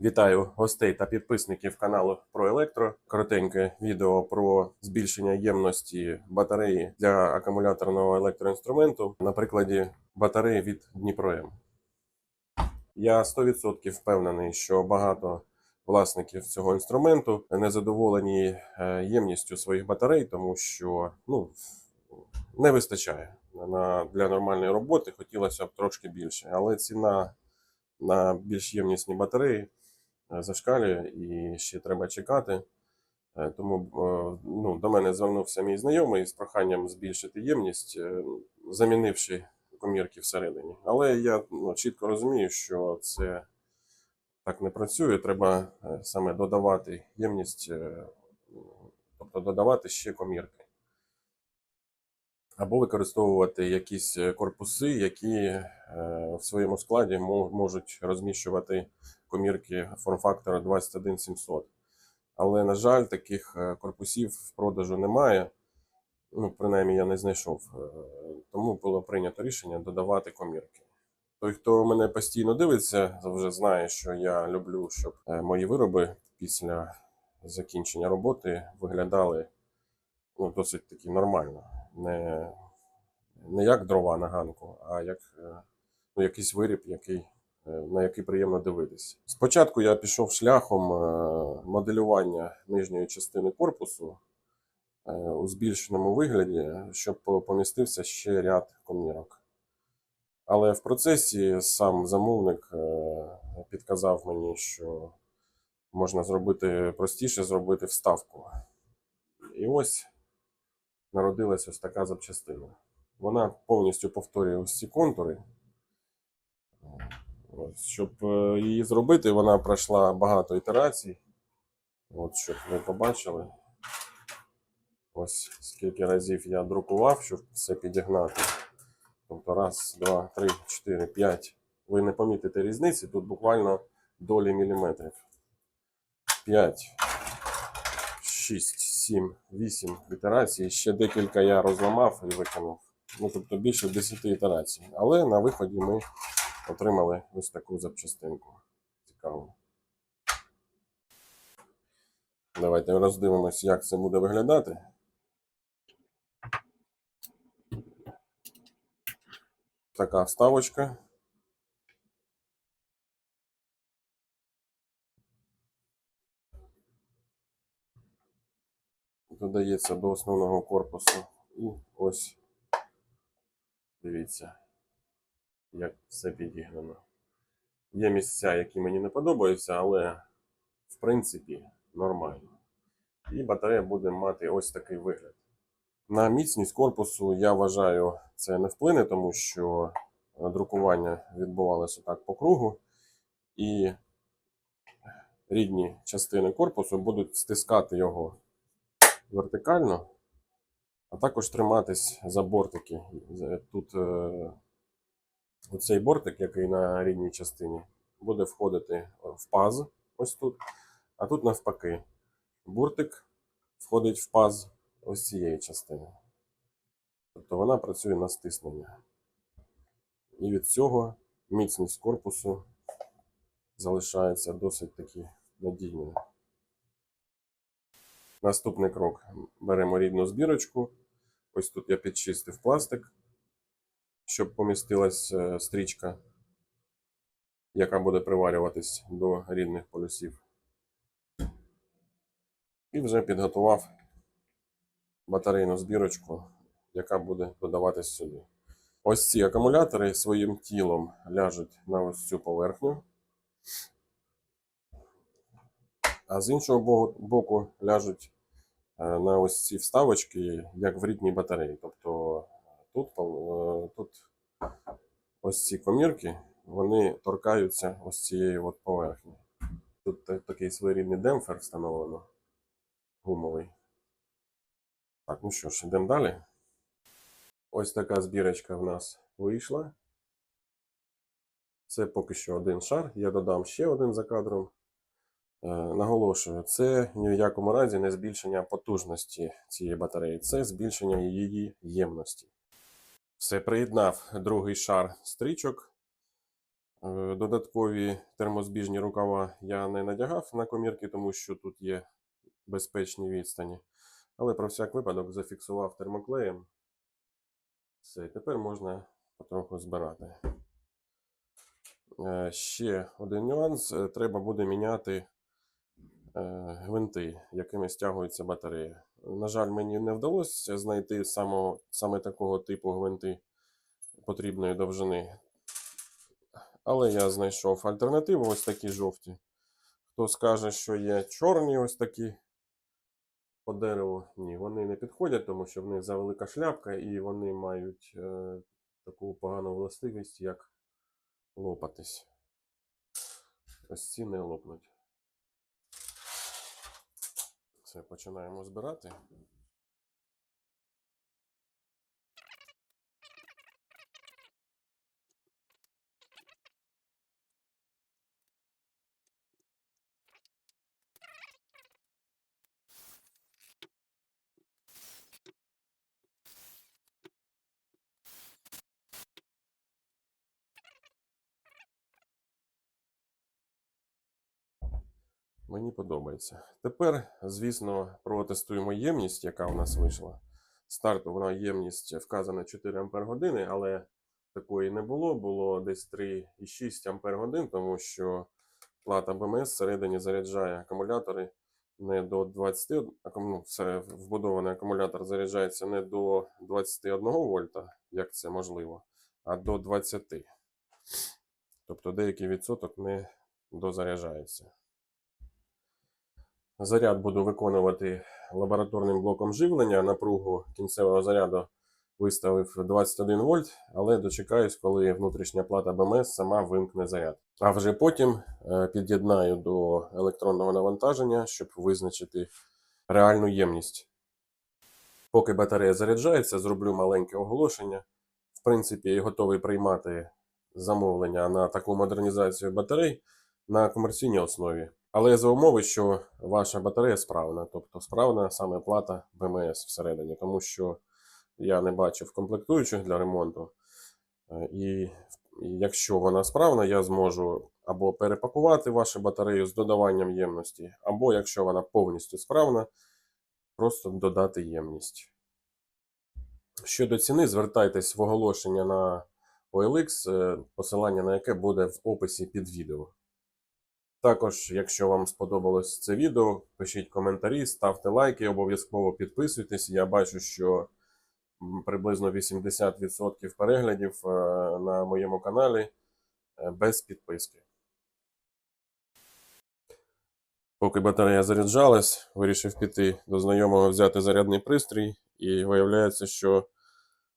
Вітаю гостей та підписників каналу про електро. Коротеньке відео про збільшення ємності батареї для акумуляторного електроінструменту на прикладі батареї від Дніпром. Я 100% впевнений, що багато власників цього інструменту не задоволені е, ємністю своїх батарей, тому що ну, не вистачає на, для нормальної роботи. Хотілося б трошки більше, але ціна на більш ємнісні батареї е, зашкалює і ще треба чекати. Е, Тому ну, до мене звернувся мій знайомий з проханням збільшити ємність, замінивши комірки всередині. Але я ну, чітко розумію, що це так не працює. Треба е, саме додавати ємність, е, тобто додавати ще комірки. Або використовувати якісь е, корпуси, які в своєму складі можуть розміщувати комірки форм-фактора 21700. Але, на жаль, таких корпусів в продажу немає. Ну, принаймні, я не знайшов. Тому було прийнято рішення додавати комірки. Той, хто мене постійно дивиться, вже знає, що я люблю, щоб е, мої вироби після закінчення роботи виглядали ну, досить таки нормально. Не, не як дрова на ганку, а як е, ну, якийсь виріб, який, е, на який приємно дивитися. Спочатку я пішов шляхом моделювання нижньої частини корпусу у збільшеному вигляді, щоб помістився ще ряд комірок. Але в процесі сам замовник е, підказав мені, що можна зробити простіше зробити вставку. І ось народилась ось така запчастина. Вона повністю повторює ось ці контури. Щоб е, її зробити, вона пройшла багато ітерацій. От, щоб ви побачили. Ось скільки разів я друкував, щоб все підігнати. Тобто раз, два, три, чотири, п'ять. Ви не помітите різниці, тут буквально долі міліметрів. П'ять, шість, сім, вісім ітерацій. Ще декілька я розламав і виконав. Ну, тобто більше 10 ітерацій. Але на виході ми отримали ось таку запчастинку. Цікаво. Давайте роздивимось, як це буде виглядати. Така вставочка. Додається до основного корпусу. І ось дивіться, як все підігнано. Є місця, які мені не подобаються, але в принципі нормально. І батарея буде мати ось такий вигляд. На міцність корпусу я вважаю, це не вплине, тому що е, друкування відбувалося так по кругу, і рідні частини корпусу будуть стискати його вертикально, а також триматись за бортики. Тут е, оцей бортик, який на рідній частині, буде входити в паз, ось тут, а тут навпаки. Буртик входить в паз ось цієї частини. Тобто вона працює на стиснення. І від цього міцність корпусу залишається досить таки надійною. Наступний крок. Беремо рідну збірочку. Ось тут я підчистив пластик, щоб помістилась е, стрічка, яка буде приварюватись до рідних полюсів. І вже підготував батарейну збірочку, яка буде додаватись сюди. Ось ці акумулятори своїм тілом ляжуть на ось цю поверхню, а з іншого боку ляжуть е, на ось ці вставочки, як в рідній батареї. Тобто тут, е, тут ось ці комірки, вони торкаються ось цієї от поверхні. Тут такий своєрідний демпфер встановлено, гумовий. Так, ну що ж, йдемо далі. Ось така збірочка в нас вийшла. Це поки що один шар. Я додам ще один за кадром. Е, Наголошую, це ні в якому разі не збільшення потужності цієї батареї, це збільшення її ємності. Все, приєднав другий шар стрічок. Е, Додаткові термозбіжні рукава я не надягав на комірки, тому що тут є безпечні відстані. Але про всяк випадок зафіксував термоклеєм. Все, тепер можна потроху збирати. Е, Ще один нюанс. Е, Треба буде міняти е, гвинти, якими стягується батарея. На жаль, мені не вдалося знайти само, саме такого типу гвинти потрібної довжини. Але я знайшов альтернативу, ось такі жовті. Хто скаже, що є чорні ось такі по дереву, ні, вони не підходять, тому що в них завелика шляпка і вони мають е, таку погану властивість, як лопатись. Ось ці не лопнуть. Все, починаємо збирати. Мені подобається. Тепер, звісно, протестуємо ємність, яка у нас вийшла. Стартова ємність вказана 4 Ампер години, але такої не було. Було десь 3,6 Ампер годин, тому що плата БМС всередині заряджає акумулятори не до 20, ну, все, вбудований акумулятор заряджається не до 21 вольта, як це можливо, а до 20. Тобто деякий відсоток не дозаряджається. Заряд буду виконувати лабораторним блоком живлення. Напругу кінцевого заряду виставив 21 вольт, але дочекаюсь, коли внутрішня плата БМС сама вимкне заряд. А вже потім е, під'єднаю до електронного навантаження, щоб визначити реальну ємність. Поки батарея заряджається, зроблю маленьке оголошення. В принципі, я готовий приймати замовлення на таку модернізацію батарей на комерційній основі. Але за умови, що ваша батарея справна, тобто справна саме плата БМС всередині, тому що я не бачив комплектуючих для ремонту. Е, І, якщо вона справна, я зможу або перепакувати вашу батарею з додаванням ємності, або якщо вона повністю справна, просто додати ємність. Щодо ціни, звертайтесь в оголошення на OLX, е, посилання на яке буде в описі під відео. Також, якщо вам сподобалось це відео, пишіть коментарі, ставте лайки, обов'язково підписуйтесь. Я бачу, що приблизно 80% переглядів е, на моєму каналі е, без підписки. Поки батарея заряджалась, вирішив піти до знайомого взяти зарядний пристрій, і виявляється, що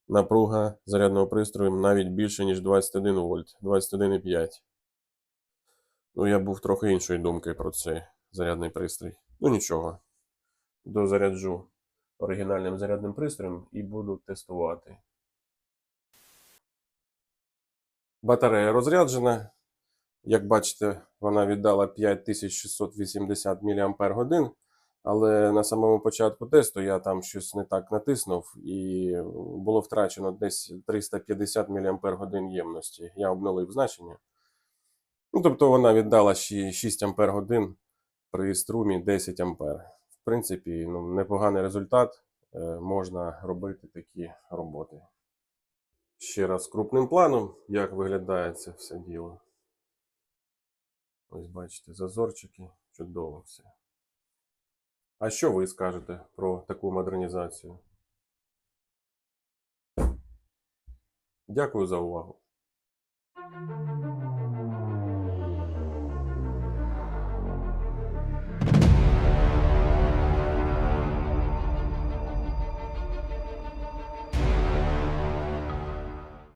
напруга зарядного пристрою навіть більше, ніж 21 вольт, 21,5. Ну, я був трохи іншої думки про цей зарядний пристрій. Ну нічого. Дозаряджу оригінальним зарядним пристроєм і буду тестувати. Батарея розряджена. Як бачите, вона віддала 5680 мАч, але на самому початку тесту я там щось не так натиснув і було втрачено десь 350 мАч ємності. Я обновив значення. Ну, тобто вона віддала ще 6 Ампер годин при струмі 10 Ампер. В принципі, ну, непоганий результат. Е, можна робити такі роботи. Ще раз крупним планом, як виглядає це все діло. Ось бачите, зазорчики, чудово все. А що ви скажете про таку модернізацію? Дякую за увагу.